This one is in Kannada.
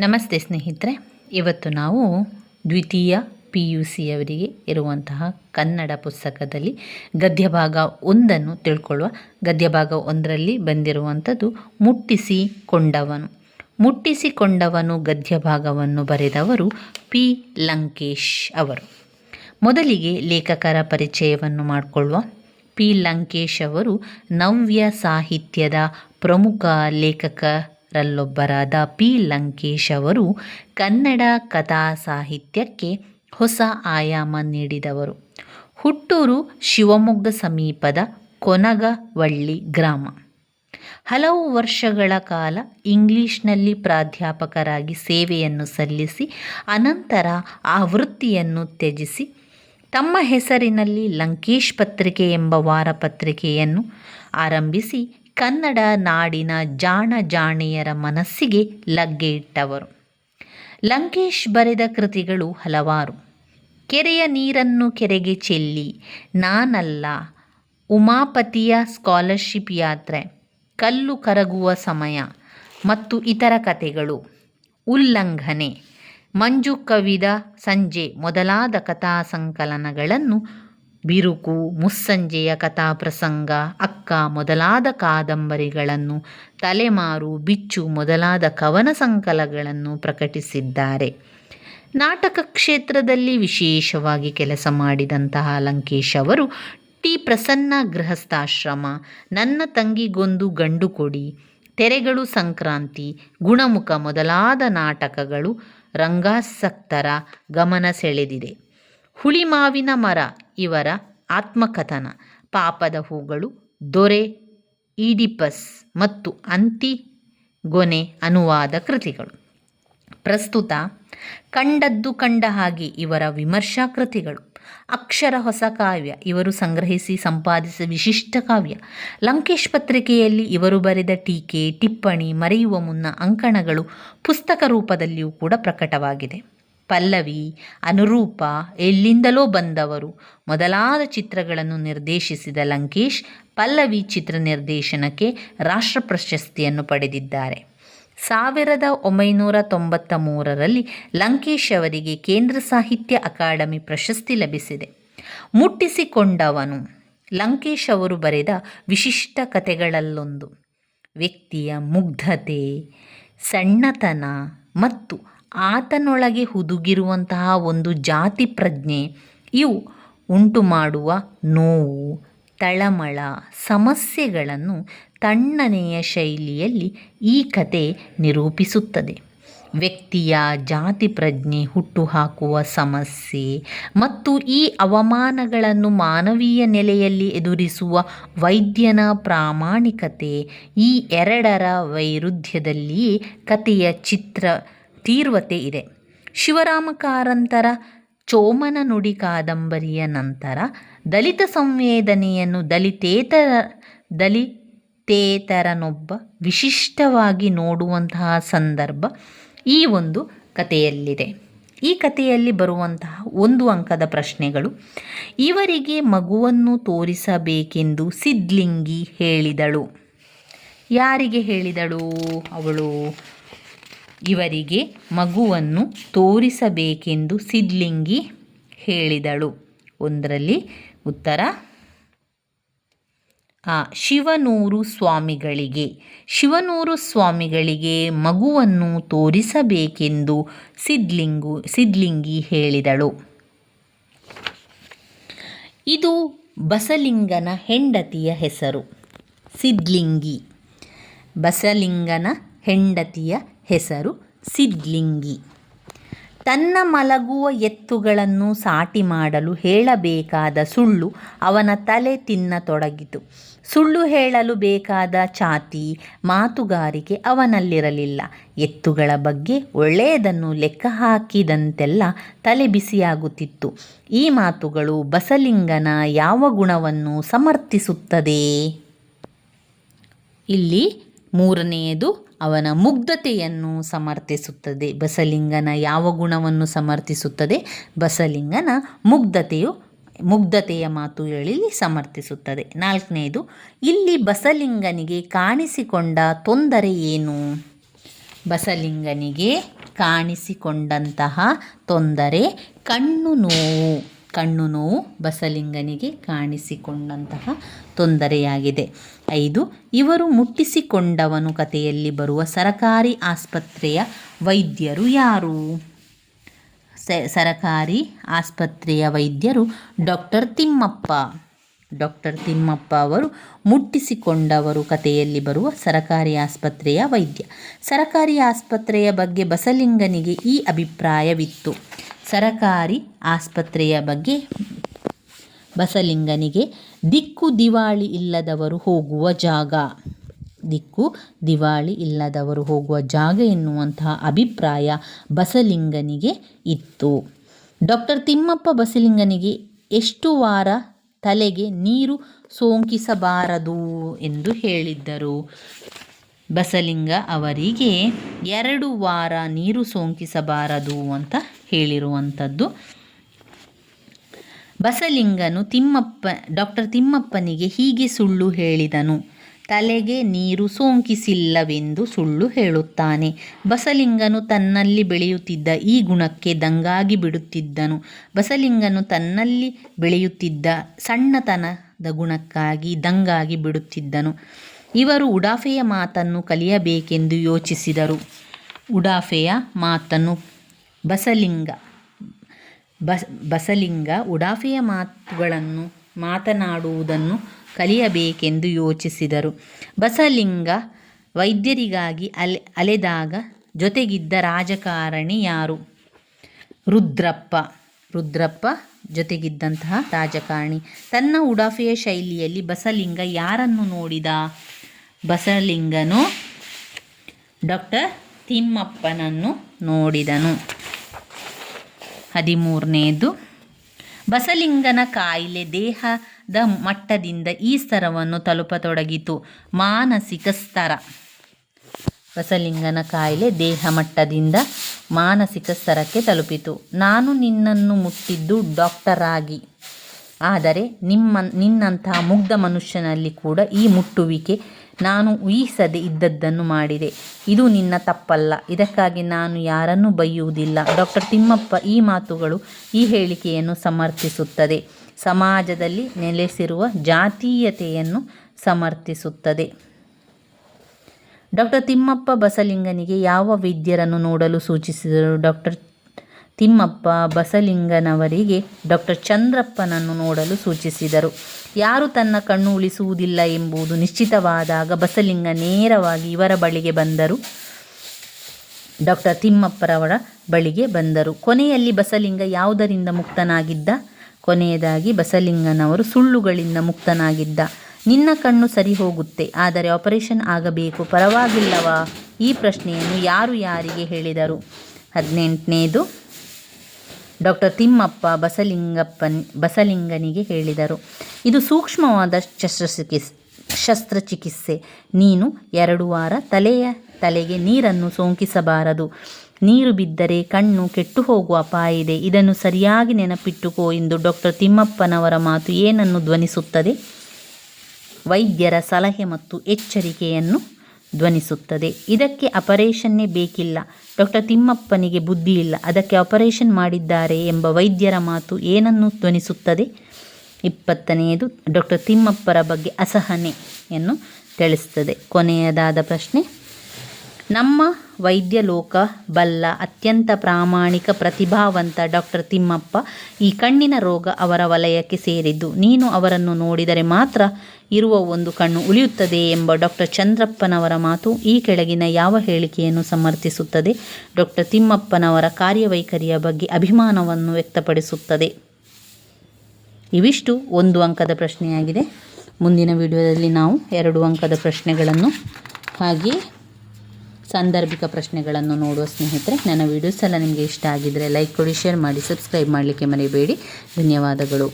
ನಮಸ್ತೆ ಸ್ನೇಹಿತರೆ, ಇವತ್ತು ನಾವು ದ್ವಿತೀಯ ಪಿ ಯು ಸಿಯವರಿಗೆ ಇರುವಂತಹ ಕನ್ನಡ ಪುಸ್ತಕದಲ್ಲಿ ಗದ್ಯಭಾಗ ಒಂದನ್ನು ತಿಳ್ಕೊಳ್ಳುವ. ಗದ್ಯಭಾಗ ಒಂದರಲ್ಲಿ ಬಂದಿರುವಂಥದ್ದು ಮುಟ್ಟಿಸಿಕೊಂಡವನು ಮುಟ್ಟಿಸಿಕೊಂಡವನು ಗದ್ಯಭಾಗವನ್ನು ಬರೆದವರು ಪಿ. ಲಂಕೇಶ್ ಅವರು. ಮೊದಲಿಗೆ ಲೇಖಕರ ಪರಿಚಯವನ್ನು ಮಾಡಿಕೊಳ್ಳುವ. ಪಿ. ಲಂಕೇಶ್ ಅವರು ನವ್ಯ ಸಾಹಿತ್ಯದ ಪ್ರಮುಖ ಲೇಖಕರಲ್ಲೊಬ್ಬರಾದ ಪಿ. ಲಂಕೇಶ್ ಅವರು ಕನ್ನಡ ಕಥಾ ಸಾಹಿತ್ಯಕ್ಕೆ ಹೊಸ ಆಯಾಮ ನೀಡಿದವರು. ಹುಟ್ಟೂರು ಶಿವಮೊಗ್ಗ ಸಮೀಪದ ಕೊನಗವಳ್ಳಿ ಗ್ರಾಮ. ಹಲವು ವರ್ಷಗಳ ಕಾಲ ಇಂಗ್ಲಿಷ್ನಲ್ಲಿ ಪ್ರಾಧ್ಯಾಪಕರಾಗಿ ಸೇವೆಯನ್ನು ಸಲ್ಲಿಸಿ, ಅನಂತರ ಆ ವೃತ್ತಿಯನ್ನು ತ್ಯಜಿಸಿ, ತಮ್ಮ ಹೆಸರಿನಲ್ಲಿ ಲಂಕೇಶ್ ಪತ್ರಿಕೆ ಎಂಬ ವಾರಪತ್ರಿಕೆಯನ್ನು ಆರಂಭಿಸಿ ಕನ್ನಡ ನಾಡಿನ ಜಾಣ ಜಾಣೆಯರ ಮನಸ್ಸಿಗೆ ಲಗ್ಗೆ ಇಟ್ಟವರು. ಲಂಕೇಶ್ ಬರೆದ ಕೃತಿಗಳು ಹಲವಾರು. ಕೆರೆಯ ನೀರನ್ನು ಕೆರೆಗೆ ಚೆಲ್ಲಿ, ನಾನಲ್ಲ, ಉಮಾಪತಿಯ ಸ್ಕಾಲರ್ಶಿಪ್ ಯಾತ್ರೆ, ಕಲ್ಲು ಕರಗುವ ಸಮಯ ಮತ್ತು ಇತರ ಕಥೆಗಳು. ಉಲ್ಲಂಘನೆ, ಮಂಜು ಕವಿದ ಸಂಜೆ ಮೊದಲಾದ ಕಥಾ ಸಂಕಲನಗಳನ್ನು ಬಿರುಕು, ಮುಸ್ಸಂಜೆಯ ಕಥಾಪ್ರಸಂಗ, ಅಕ್ಕ ಮೊದಲಾದ ಕಾದಂಬರಿಗಳನ್ನು, ತಲೆಮಾರು, ಬಿಚ್ಚು ಮೊದಲಾದ ಕವನ ಸಂಕಲಗಳನ್ನು ಪ್ರಕಟಿಸಿದ್ದಾರೆ. ನಾಟಕ ಕ್ಷೇತ್ರದಲ್ಲಿ ವಿಶೇಷವಾಗಿ ಕೆಲಸ ಮಾಡಿದಂತಹ ಲಂಕೇಶ್ ಅವರು, ಟಿ ಪ್ರಸನ್ನ ಗೃಹಸ್ಥಾಶ್ರಮ, ನನ್ನ ತಂಗಿಗೊಂದು ಗಂಡು ಕೊಡಿ, ತೆರೆಗಳು ಸಂಕ್ರಾಂತಿ, ಗುಣಮುಖ ಮೊದಲಾದ ನಾಟಕಗಳು, ರಂಗಾಸಕ್ತರ ಗಮನ ಸೆಳೆದಿದೆ. ಹುಳಿಮಾವಿನ ಮರ, ಇವರ ಆತ್ಮಕಥನ. ಪಾಪದ ಹೂಗಳು, ದೊರೆ, ಈಡಿಪಸ್ ಮತ್ತು ಅಂತಿ, ಗೊನೆ ಅನುವಾದ ಕೃತಿಗಳು. ಪ್ರಸ್ತುತ ಕಂಡದ್ದು ಕಂಡ ಹಾಗೆ ಇವರ ವಿಮರ್ಶಾ ಕೃತಿಗಳು. ಅಕ್ಷರ ಹೊಸ ಕಾವ್ಯ, ಇವರು ಸಂಗ್ರಹಿಸಿ ಸಂಪಾದಿಸಿದ ವಿಶಿಷ್ಟ ಕಾವ್ಯ. ಲಂಕೇಶ್ ಪತ್ರಿಕೆಯಲ್ಲಿ ಇವರು ಬರೆದ ಟೀಕೆ, ಟಿಪ್ಪಣಿ, ಮರೆಯುವ ಮುನ್ನ ಅಂಕಣಗಳು ಪುಸ್ತಕ ರೂಪದಲ್ಲಿಯೂ ಕೂಡ ಪ್ರಕಟವಾಗಿದೆ. ಪಲ್ಲವಿ, ಅನುರೂಪ, ಎಲ್ಲಿಂದಲೋ ಬಂದವರು. ಮೊದಲಾದ ಚಿತ್ರಗಳನ್ನು ನಿರ್ದೇಶಿಸಿದ ಲಂಕೇಶ್, ಪಲ್ಲವಿ ಚಿತ್ರ ನಿರ್ದೇಶನಕ್ಕೆ ರಾಷ್ಟ್ರ ಪ್ರಶಸ್ತಿಯನ್ನು ಪಡೆದಿದ್ದಾರೆ. ಸಾವಿರದ ಒಂಬೈನೂರ ತೊಂಬತ್ತ ಮೂರರಲ್ಲಿ ಲಂಕೇಶ್ ಅವರಿಗೆ ಕೇಂದ್ರ ಸಾಹಿತ್ಯ ಅಕಾಡೆಮಿ ಪ್ರಶಸ್ತಿ ಲಭಿಸಿದೆ. ಮುಟ್ಟಿಸಿಕೊಂಡವನು ಲಂಕೇಶ್ ಅವರು ಬರೆದ ವಿಶಿಷ್ಟ ಕಥೆಗಳಲ್ಲೊಂದು. ವ್ಯಕ್ತಿಯ ಮುಗ್ಧತೆ, ಸಣ್ಣತನ ಮತ್ತು ಆತನೊಳಗೆ ಹುದುಗಿರುವಂತಹ ಒಂದು ಜಾತಿ ಪ್ರಜ್ಞೆ ಇವು ಉಂಟು ಮಾಡುವ ನೋವು, ತಳಮಳ, ಸಮಸ್ಯೆಗಳನ್ನು ತಣ್ಣನೆಯ ಶೈಲಿಯಲ್ಲಿ ಈ ಕತೆ ನಿರೂಪಿಸುತ್ತದೆ. ವ್ಯಕ್ತಿಯ ಜಾತಿ ಪ್ರಜ್ಞೆ ಹುಟ್ಟುಹಾಕುವ ಸಮಸ್ಯೆ ಮತ್ತು ಈ ಅವಮಾನಗಳನ್ನು ಮಾನವೀಯ ನೆಲೆಯಲ್ಲಿ ಎದುರಿಸುವ ವೈದ್ಯನ ಪ್ರಾಮಾಣಿಕತೆ ಈ ಎರಡರ ವೈರುಧ್ಯದಲ್ಲಿಯೇ ಕಥೆಯ ಚಿತ್ರ ತೀವ್ರತೆ ಇದೆ. ಶಿವರಾಮ ಕಾರಂತರ ಚೋಮನ ನುಡಿ ಕಾದಂಬರಿಯ ನಂತರ ದಲಿತ ಸಂವೇದನೆಯನ್ನು ದಲಿತೇತರ, ದಲಿತೇತರನೊಬ್ಬ ವಿಶಿಷ್ಟವಾಗಿ ನೋಡುವಂತಹ ಸಂದರ್ಭ ಈ ಒಂದು ಕಥೆಯಲ್ಲಿದೆ. ಈ ಕಥೆಯಲ್ಲಿ ಬರುವಂತಹ ಒಂದು ಅಂಕದ ಪ್ರಶ್ನೆಗಳು, ಇವರಿಗೆ ಮಗುವನ್ನು ತೋರಿಸಬೇಕೆಂದು ಸಿದ್ಲಿಂಗಿ ಹೇಳಿದಳು. ಯಾರಿಗೆ ಹೇಳಿದಳು ಅವಳು? ಇವರಿಗೆ ಮಗುವನ್ನು ತೋರಿಸಬೇಕೆಂದು ಸಿದ್ಲಿಂಗಿ ಹೇಳಿದಳು. ಒಂದರಲ್ಲಿ ಉತ್ತರ, ಆ, ಶಿವನೂರು ಸ್ವಾಮಿಗಳಿಗೆ. ಶಿವನೂರು ಸ್ವಾಮಿಗಳಿಗೆ ಮಗುವನ್ನು ತೋರಿಸಬೇಕೆಂದು ಸಿದ್ಲಿಂಗು, ಸಿದ್ಲಿಂಗಿ ಹೇಳಿದಳು. ಇದು ಬಸಲಿಂಗನ ಹೆಂಡತಿಯ ಹೆಸರು. ಸಿದ್ಲಿಂಗಿ. ಬಸಲಿಂಗನ ಹೆಂಡತಿಯ ಹೆಸರು ಸಿದ್ಲಿಂಗಿ. ತನ್ನ ಮಲಗುವ ಎತ್ತುಗಳನ್ನು ಸಾಟಿ ಮಾಡಲು ಹೇಳಬೇಕಾದ ಸುಳ್ಳು ಅವನ ತಲೆ ತಿನ್ನತೊಡಗಿತು ಸುಳ್ಳು ಹೇಳಲು ಬೇಕಾದ ಛಾತಿ ಮಾತುಗಾರಿಕೆ ಅವನಲ್ಲಿರಲಿಲ್ಲ. ಎತ್ತುಗಳ ಬಗ್ಗೆ ಒಳ್ಳೆಯದನ್ನು ಲೆಕ್ಕ ಹಾಕಿದಂತೆಲ್ಲ ತಲೆ ಬಿಸಿಯಾಗುತ್ತಿತ್ತು. ಈ ಮಾತುಗಳು ಬಸಲಿಂಗನ ಯಾವ ಗುಣವನ್ನು ಸಮರ್ಥಿಸುತ್ತದೆ? ಇಲ್ಲಿ ಮೂರನೆಯದು ಅವನ ಮುಗ್ಧತೆಯನ್ನು ಸಮರ್ಥಿಸುತ್ತದೆ. ಬಸಲಿಂಗನ ಯಾವ ಗುಣವನ್ನು ಸಮರ್ಥಿಸುತ್ತದೆ? ಬಸಲಿಂಗನ ಮುಗ್ಧತೆಯು, ಮುಗ್ಧತೆಯ ಮಾತು ಹೇಳಿ ಸಮರ್ಥಿಸುತ್ತದೆ. ನಾಲ್ಕನೆಯದು ಇಲ್ಲಿ ಬಸಲಿಂಗನಿಗೆ ಕಾಣಿಸಿಕೊಂಡ ತೊಂದರೆ ಏನು? ಬಸಲಿಂಗನಿಗೆ ಕಾಣಿಸಿಕೊಂಡಂತಹ ತೊಂದರೆ ಕಣ್ಣು ನೋವು. ಕಣ್ಣು ನೋವು ಬಸಲಿಂಗನಿಗೆ ಕಾಣಿಸಿಕೊಂಡಂತಹ ತೊಂದರೆಯಾಗಿದೆ. ಐದು, ಇವರು ಮುಟ್ಟಿಸಿಕೊಂಡವನು ಕಥೆಯಲ್ಲಿ ಬರುವ ಸರಕಾರಿ ಆಸ್ಪತ್ರೆಯ ವೈದ್ಯರು ಯಾರು? ಸರಕಾರಿ ಆಸ್ಪತ್ರೆಯ ವೈದ್ಯರು ಡಾಕ್ಟರ್ ತಿಮ್ಮಪ್ಪ. ಡಾಕ್ಟರ್ ತಿಮ್ಮಪ್ಪ ಅವರು ಮುಟ್ಟಿಸಿಕೊಂಡವರು ಕಥೆಯಲ್ಲಿ ಬರುವ ಸರಕಾರಿ ಆಸ್ಪತ್ರೆಯ ವೈದ್ಯ. ಸರಕಾರಿ ಆಸ್ಪತ್ರೆಯ ಬಗ್ಗೆ ಬಸಲಿಂಗನಿಗೆ ಈ ಅಭಿಪ್ರಾಯವಿತ್ತು. ಸರಕಾರಿ ಆಸ್ಪತ್ರೆಯ ಬಗ್ಗೆ ಬಸಲಿಂಗನಿಗೆ ದಿಕ್ಕು ದಿವಾಳಿ ಇಲ್ಲದವರು ಹೋಗುವ ಜಾಗ. ದಿಕ್ಕು ದಿವಾಳಿ ಇಲ್ಲದವರು ಹೋಗುವ ಜಾಗ ಎನ್ನುವಂತಹ ಅಭಿಪ್ರಾಯ ಬಸಲಿಂಗನಿಗೆ ಇತ್ತು. ಡಾಕ್ಟರ್ ತಿಮ್ಮಪ್ಪ ಬಸಲಿಂಗನಿಗೆ ಎಷ್ಟು ವಾರ ತಲೆಗೆ ನೀರು ಸೋಂಕಿಸಬಾರದು ಎಂದು ಹೇಳಿದ್ದರು. ಬಸಲಿಂಗ ಅವರಿಗೆ ಎರಡು ವಾರ ನೀರು ಸೋಂಕಿಸಬಾರದು ಅಂತ ಹೇಳಿರುವಂಥದ್ದು. ಬಸಲಿಂಗನು ತಿಮ್ಮಪ್ಪ, ಡಾಕ್ಟರ್ ತಿಮ್ಮಪ್ಪನಿಗೆ ಹೀಗೆ ಸುಳ್ಳು ಹೇಳಿದನು. ತಲೆಗೆ ನೀರು ಸೋಂಕಿಸಿಲ್ಲವೆಂದು ಸುಳ್ಳು ಹೇಳುತ್ತಾನೆ. ಬಸಲಿಂಗನು ತನ್ನಲ್ಲಿ ಬೆಳೆಯುತ್ತಿದ್ದ ಈ ಗುಣಕ್ಕೆ ದಂಗಾಗಿ ಬಿಡುತ್ತಿದ್ದನು. ಬಸಲಿಂಗನು ತನ್ನಲ್ಲಿ ಬೆಳೆಯುತ್ತಿದ್ದ ಸಣ್ಣತನದ ಗುಣಕ್ಕಾಗಿ ದಂಗಾಗಿ ಬಿಡುತ್ತಿದ್ದನು. ಇವರು ಉಡಾಫೆಯ ಮಾತನ್ನು ಕಲಿಯಬೇಕೆಂದು ಯೋಚಿಸಿದರು. ಉಡಾಫೆಯ ಮಾತನ್ನು ಬಸಲಿಂಗ. ಬಸ್, ಬಸಲಿಂಗ ಉಡಾಫೆಯ ಮಾತುಗಳನ್ನು ಮಾತನಾಡುವುದನ್ನು ಕಲಿಯಬೇಕೆಂದು ಯೋಚಿಸಿದರು. ಬಸಲಿಂಗ ವೈದ್ಯರಿಗಾಗಿ ಅಲೆ, ಅಲೆದಾಗ ಜೊತೆಗಿದ್ದ ರಾಜಕಾರಣಿ ಯಾರು? ರುದ್ರಪ್ಪ. ರುದ್ರಪ್ಪ ಜೊತೆಗಿದ್ದಂತಹ ರಾಜಕಾರಣಿ. ತನ್ನ ಉಡಾಫೆಯ ಶೈಲಿಯಲ್ಲಿ ಬಸಲಿಂಗ ಯಾರನ್ನು ನೋಡಿದ? ಬಸಲಿಂಗನು ಡಾಕ್ಟರ್ ತಿಮ್ಮಪ್ಪನನ್ನು ನೋಡಿದನು. ಹದಿಮೂರನೇದು. ಬಸಲಿಂಗನ ಕಾಯಿಲೆ ದೇಹದ ಮಟ್ಟದಿಂದ ಈ ಸ್ತರವನ್ನು ತಲುಪತೊಡಗಿತು. ಮಾನಸಿಕ ಸ್ತರ. ಬಸಲಿಂಗನ ಕಾಯಿಲೆ ದೇಹ ಮಟ್ಟದಿಂದ ಮಾನಸಿಕ ಸ್ತರಕ್ಕೆ ತಲುಪಿತು. ನಾನು ನಿನ್ನನ್ನು ಮುಟ್ಟಿದ್ದು ಡಾಕ್ಟರ್ ಆಗಿ ಆದರೆ ನಿಮ್ಮ ನಿನ್ನಂತಹ ಮುಗ್ಧ ಮನುಷ್ಯನಲ್ಲಿ ಕೂಡ ಈ ಮುಟ್ಟುವಿಕೆ ನಾನು ಊಹಿಸದೆ ಇದ್ದದ್ದನ್ನು ಮಾಡಿದೆ. ಇದು ನಿನ್ನ ತಪ್ಪಲ್ಲ. ಇದಕ್ಕಾಗಿ ನಾನು ಯಾರನ್ನೂ ಬೈಯುವುದಿಲ್ಲ. ಡಾಕ್ಟರ್ ತಿಮ್ಮಪ್ಪ ಈ ಮಾತುಗಳು, ಈ ಹೇಳಿಕೆಯನ್ನು ಸಮರ್ಥಿಸುತ್ತದೆ. ಸಮಾಜದಲ್ಲಿ ನೆಲೆಸಿರುವ ಜಾತೀಯತೆಯನ್ನು ಸಮರ್ಥಿಸುತ್ತದೆ. ಡಾಕ್ಟರ್ ತಿಮ್ಮಪ್ಪ ಬಸಲಿಂಗನಿಗೆ ಯಾವ ವೈದ್ಯರನ್ನು ನೋಡಲು ಸೂಚಿಸಿದರು? ಡಾಕ್ಟರ್ ತಿಮ್ಮಪ್ಪ ಬಸಲಿಂಗನವರಿಗೆ ಡಾಕ್ಟರ್ ಚಂದ್ರಪ್ಪನನ್ನು ನೋಡಲು ಸೂಚಿಸಿದರು. ಯಾರು ತನ್ನ ಕಣ್ಣು ಉಳಿಸುವುದಿಲ್ಲ ಎಂಬುದು ನಿಶ್ಚಿತವಾದಾಗ ಬಸಲಿಂಗ ನೇರವಾಗಿ ಇವರ ಬಳಿಗೆ ಬಂದರು. ಡಾಕ್ಟರ್ ತಿಮ್ಮಪ್ಪರವರ ಬಳಿಗೆ ಬಂದರು. ಕೊನೆಯಲ್ಲಿ ಬಸಲಿಂಗ ಯಾವುದರಿಂದ ಮುಕ್ತನಾಗಿದ್ದ? ಕೊನೆಯದಾಗಿ ಬಸಲಿಂಗನವರು ಸುಳ್ಳುಗಳಿಂದ ಮುಕ್ತನಾಗಿದ್ದ. ನಿನ್ನ ಕಣ್ಣು ಸರಿ ಹೋಗುತ್ತೆ, ಆದರೆ ಆಪರೇಷನ್ ಆಗಬೇಕು, ಪರವಾಗಿಲ್ಲವಾ? ಈ ಪ್ರಶ್ನೆಯನ್ನು ಯಾರು ಯಾರಿಗೆ ಹೇಳಿದರು? ಹದಿನೆಂಟನೇದು ಡಾಕ್ಟರ್ ತಿಮ್ಮಪ್ಪ ಬಸಲಿಂಗಪ್ಪನ್, ಬಸಲಿಂಗನಿಗೆ ಹೇಳಿದರು. ಇದು ಸೂಕ್ಷ್ಮವಾದ ಶಸ್ತ್ರಚಿಕಿತ್ಸೆ ಶಸ್ತ್ರಚಿಕಿತ್ಸೆ. ನೀನು ಎರಡು ವಾರ ತಲೆಯ ತಲೆಗೆ ನೀರನ್ನು ಸೋಂಕಿಸಬಾರದು. ನೀರು ಬಿದ್ದರೆ ಕಣ್ಣು ಕೆಟ್ಟು ಹೋಗುವ ಅಪಾಯ ಇದೆ. ಇದನ್ನು ಸರಿಯಾಗಿ ನೆನಪಿಟ್ಟುಕೋ ಎಂದು ಡಾಕ್ಟರ್ ತಿಮ್ಮಪ್ಪನವರ ಮಾತು ಏನನ್ನು ಧ್ವನಿಸುತ್ತದೆ? ವೈದ್ಯರ ಸಲಹೆ ಮತ್ತು ಎಚ್ಚರಿಕೆಯನ್ನು ಧ್ವನಿಸುತ್ತದೆ. ಇದಕ್ಕೆ ಆಪರೇಷನ್ನೇ ಬೇಕಿಲ್ಲ. ಡಾಕ್ಟರ್ ತಿಮ್ಮಪ್ಪನಿಗೆ ಬುದ್ಧಿ ಇಲ್ಲ ಅದಕ್ಕೆ ಆಪರೇಷನ್ ಮಾಡಿದ್ದಾರೆ ಎಂಬ ವೈದ್ಯರ ಮಾತು ಏನನ್ನು ಧ್ವನಿಸುತ್ತದೆ? ಇಪ್ಪತ್ತನೆಯದು, ಡಾಕ್ಟರ್ ತಿಮ್ಮಪ್ಪರ ಬಗ್ಗೆ ಅಸಹನೆಯನ್ನು ತಿಳಿಸುತ್ತದೆ. ಕೊನೆಯದಾದ ಪ್ರಶ್ನೆ, ನಮ್ಮ ವೈದ್ಯ ಲೋಕ ಬಲ್ಲ ಅತ್ಯಂತ ಪ್ರಾಮಾಣಿಕ ಪ್ರತಿಭಾವಂತ ಡಾಕ್ಟರ್ ತಿಮ್ಮಪ್ಪ ಈ ಕಣ್ಣಿನ ರೋಗ ಅವರ ವಲಯಕ್ಕೆ ಸೇರಿದ್ದು. ನೀನು ಅವರನ್ನು ನೋಡಿದರೆ ಮಾತ್ರ ಇರುವ ಒಂದು ಕಣ್ಣು ಉಳಿಯುತ್ತದೆ ಎಂಬ ಡಾಕ್ಟರ್ ಚಂದ್ರಪ್ಪನವರ ಮಾತು ಈ ಕೆಳಗಿನ ಯಾವ ಹೇಳಿಕೆಯನ್ನು ಸಮರ್ಥಿಸುತ್ತದೆ? ಡಾಕ್ಟರ್ ತಿಮ್ಮಪ್ಪನವರ ಕಾರ್ಯವೈಖರಿಯ ಬಗ್ಗೆ ಅಭಿಮಾನವನ್ನು ವ್ಯಕ್ತಪಡಿಸುತ್ತದೆ. ಇವಿಷ್ಟು ಒಂದು ಅಂಕದ ಪ್ರಶ್ನೆಯಾಗಿದೆ. ಮುಂದಿನ ವಿಡಿಯೋದಲ್ಲಿ ನಾವು ಎರಡು ಅಂಕದ ಪ್ರಶ್ನೆಗಳನ್ನು ಹಾಗೆ ಸಾಂದರ್ಭಿಕ ಪ್ರಶ್ನೆಗಳನ್ನು ನೋಡುವ ಸ್ನೇಹಿತರೆ, ನನ್ನ ವೀಡಿಯೋಸ್ ಎಲ್ಲ ನಿಮಗೆ ಇಷ್ಟ ಆಗಿದ್ದರೆ ಲೈಕ್ ಕೊಡಿ, ಶೇರ್ ಮಾಡಿ, ಸಬ್ಸ್ಕ್ರೈಬ್ ಮಾಡಲಿಕ್ಕೆ ಮರೆಯಬೇಡಿ ಧನ್ಯವಾದಗಳು.